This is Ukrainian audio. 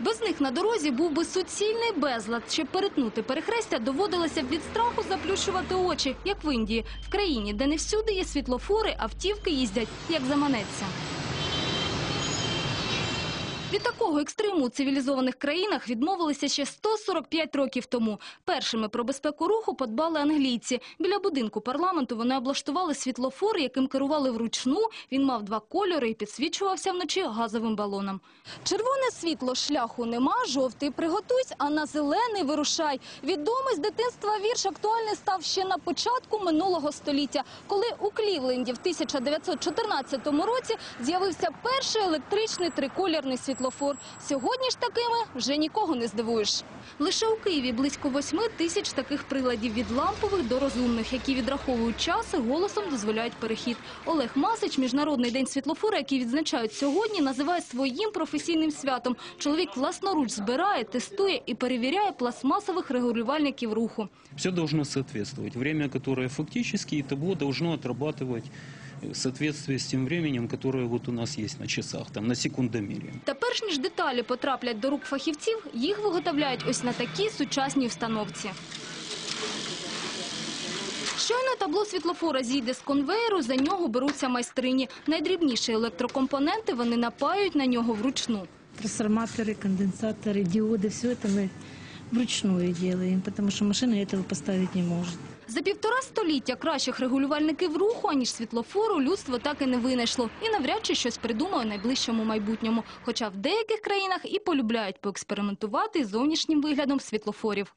Без них на дорозі був би суцільний безлад. Щоб перетнути перехрестя, доводилося від страху заплющувати очі, як в Індії, в країні, де не всюди є світлофори, автівки їздять, як заманеться. Від такого екстриму у цивілізованих країнах відмовилися ще 145 років тому. Першими про безпеку руху подбали англійці. Біля будинку парламенту вони облаштували світлофор, яким керували вручну. Він мав два кольори і підсвічувався вночі газовим балоном. Червоне світло шляху нема, жовтий приготуйсь, а на зелений вирушай. Відомий з дитинства вірш актуальний став ще на початку минулого століття, коли у Клівленді в 1914 році з'явився перший електричний триколірний світлофор. Сьогодні ж такими вже нікого не здивуєш. Лише у Києві близько восьми тисяч таких приладів від лампових до розумних, які відраховують час і голосом дозволяють перехід. Олег Масич, Міжнародний день світлофора, який відзначають сьогодні, називає своїм професійним святом. Чоловік власноруч збирає, тестує і перевіряє пластмасових регулювальників руху. Все должно соответствовать. Время, которое и табло должно отрабатывать в соответствии с тем временем, которое вот у нас есть на часах, там, на секундомере. Та перш ніж деталі потраплять до рук фахівців, їх виготовляють ось на такій сучасній установці. Щойно табло світлофора зійде з конвеєру, за нього беруться майстрині. Найдрібніші електрокомпоненти вони напаюють на нього вручну. Трансформаторы, конденсаторы, диоды, все это мы вручную делаем, потому что машина этого поставить не может. За півтора століття кращих регулювальників руху, аніж світлофору, людство так і не винайшло. І навряд чи щось придумає в найближчому майбутньому. Хоча в деяких країнах і полюбляють поекспериментувати з зовнішнім виглядом світлофорів.